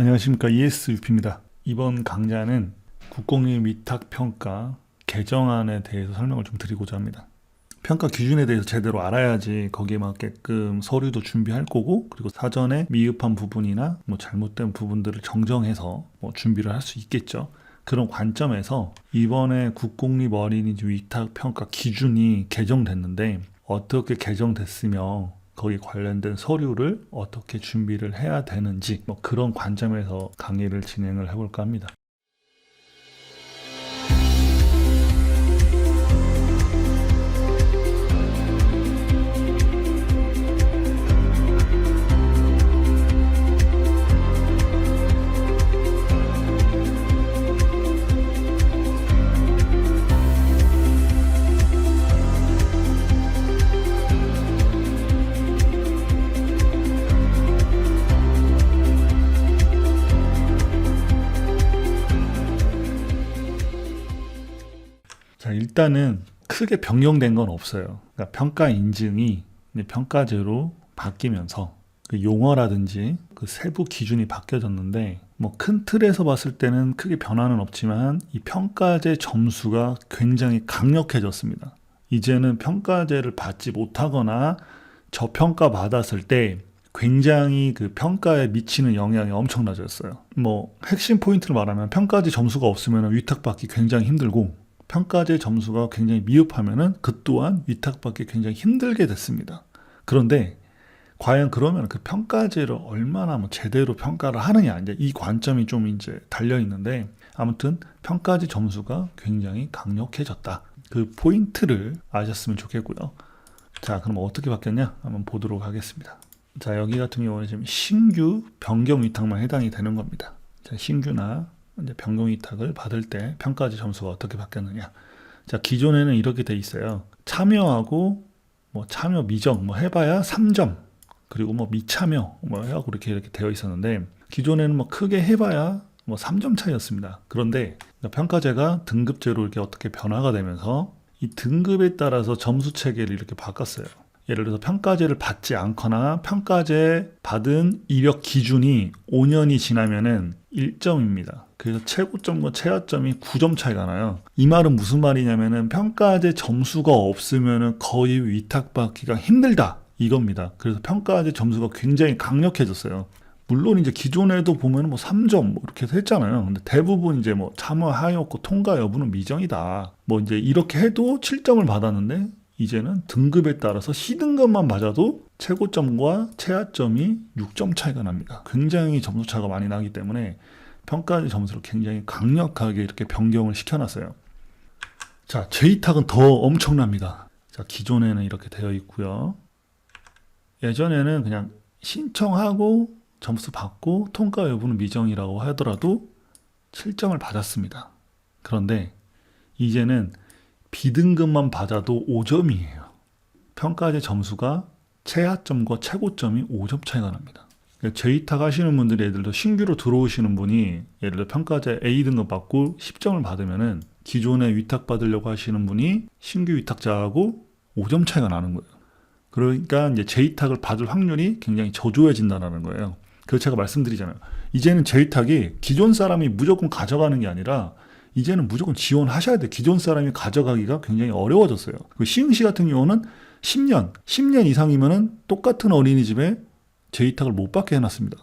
안녕하십니까 ESUP입니다. 이번 강좌는 국공립 위탁평가 개정안에 대해서 설명을 좀 드리고자 합니다. 평가 기준에 대해서 제대로 알아야지 거기에 맞게끔 서류도 준비할 거고 그리고 사전에 미흡한 부분이나 뭐 잘못된 부분들을 정정해서 뭐 준비를 할 수 있겠죠. 그런 관점에서 이번에 국공립 어린이집 위탁 평가 기준이 개정됐는데 어떻게 개정됐으며 거기 관련된 서류를 어떻게 준비를 해야 되는지 뭐 그런 관점에서 강의를 진행을 해볼까 합니다. 일단은 크게 변경된 건 없어요. 그러니까 평가 인증이 평가제로 바뀌면서 그 용어라든지 그 세부 기준이 바뀌어졌는데 뭐 큰 틀에서 봤을 때는 크게 변화는 없지만 이 평가제 점수가 굉장히 강력해졌습니다. 이제는 평가제를 받지 못하거나 저평가 받았을 때 굉장히 그 평가에 미치는 영향이 엄청나졌어요. 뭐 핵심 포인트를 말하면 평가제 점수가 없으면 위탁받기 굉장히 힘들고 평가제 점수가 굉장히 미흡하면은 그 또한 위탁받기 굉장히 힘들게 됐습니다. 그런데 과연 그러면 그 평가제를 얼마나 뭐 제대로 평가를 하느냐 이제 이 관점이 좀 이제 달려 있는데 아무튼 평가제 점수가 굉장히 강력해졌다. 그 포인트를 아셨으면 좋겠고요. 자, 그럼 어떻게 바뀌었냐? 한번 보도록 하겠습니다. 자, 여기 같은 경우는 지금 신규 변경 위탁만 해당이 되는 겁니다. 자, 신규나 이제 변경 위탁을 받을 때 평가제 점수가 어떻게 바뀌었느냐? 자, 기존에는 이렇게 돼 있어요. 참여하고 뭐 참여 미정 뭐 해봐야 3점 그리고 뭐 미참여 뭐 해하고 이렇게 이렇게 되어 있었는데 기존에는 뭐 크게 해봐야 뭐 3점 차이였습니다. 그런데 평가제가 등급제로 이렇게 어떻게 변화가 되면서 이 등급에 따라서 점수 체계를 이렇게 바꿨어요. 예를 들어서 평가제를 받지 않거나 평가제 받은 이력 기준이 5년이 지나면은 1점입니다. 그래서 최고점과 최하점이 9점 차이가 나요. 이 말은 무슨 말이냐면은 평가제 점수가 없으면은 거의 위탁받기가 힘들다. 이겁니다. 그래서 평가제 점수가 굉장히 강력해졌어요. 물론 이제 기존에도 보면 뭐 3점 뭐 이렇게 해서 했잖아요. 근데 대부분 이제 뭐 참여 하였고 통과 여부는 미정이다. 뭐 이제 이렇게 해도 7점을 받았는데 이제는 등급에 따라서 C등급만 맞아도 최고점과 최하점이 6점 차이가 납니다. 굉장히 점수 차가 많이 나기 때문에 평가 점수를 굉장히 강력하게 이렇게 변경을 시켜놨어요. 자, J탁은 더 엄청납니다. 자, 기존에는 이렇게 되어 있고요. 예전에는 그냥 신청하고 점수 받고 통과 여부는 미정이라고 하더라도 7점을 받았습니다. 그런데 이제는 비등급만 받아도 5점이에요. 평가제 점수가 최하점과 최고점이 5점 차이가 납니다. 제이탁 하시는 분들이 예를 들어 신규로 들어오시는 분이 예를 들어 평가제 A등급 받고 10점을 받으면은 기존에 위탁 받으려고 하시는 분이 신규 위탁자하고 5점 차이가 나는 거예요. 그러니까 이제 제이탁을 받을 확률이 굉장히 저조해진다는 거예요. 그래서 제가 말씀드리잖아요. 이제는 제이탁이 기존 사람이 무조건 가져가는 게 아니라 이제는 무조건 지원하셔야 돼. 기존 사람이 가져가기가 굉장히 어려워졌어요. 그 시흥시 같은 경우는 10년, 10년 이상이면은 똑같은 어린이집에 재위탁을 못 받게 해놨습니다.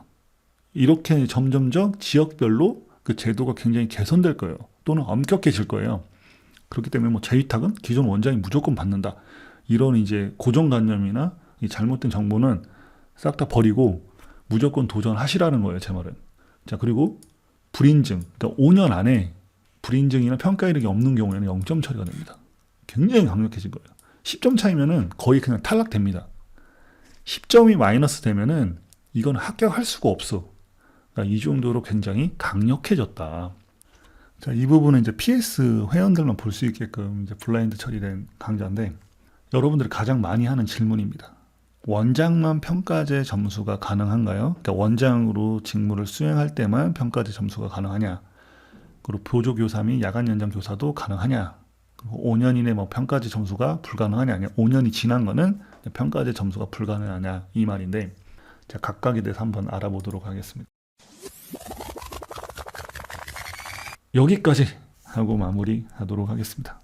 이렇게 점점점 지역별로 그 제도가 굉장히 개선될 거예요. 또는 엄격해질 거예요. 그렇기 때문에 뭐 재위탁은 기존 원장이 무조건 받는다. 이런 이제 고정관념이나 이 잘못된 정보는 싹 다 버리고 무조건 도전하시라는 거예요. 제 말은. 자 그리고 불인증. 그러니까 5년 안에 불인증이나 평가 이력이 없는 경우에는 0점 처리가 됩니다. 굉장히 강력해진 거예요. 10점 차이면은 거의 그냥 탈락됩니다. 10점이 마이너스 되면은 이건 합격할 수가 없어. 그러니까 이 정도로 굉장히 강력해졌다. 자, 이 부분은 이제 PS 회원들만 볼 수 있게끔 이제 블라인드 처리된 강좌인데 여러분들이 가장 많이 하는 질문입니다. 원장만 평가제 점수가 가능한가요? 그러니까 원장으로 직무를 수행할 때만 평가제 점수가 가능하냐? 그리고 보조교사 및 야간 연장 교사도 가능하냐? 그리고 5년 이내 뭐 평가제 점수가 불가능하냐? 아니 5년이 지난 거는 평가제 점수가 불가능하냐? 이 말인데 제가 각각에 대해서 한번 알아보도록 하겠습니다. 여기까지 하고 마무리하도록 하겠습니다.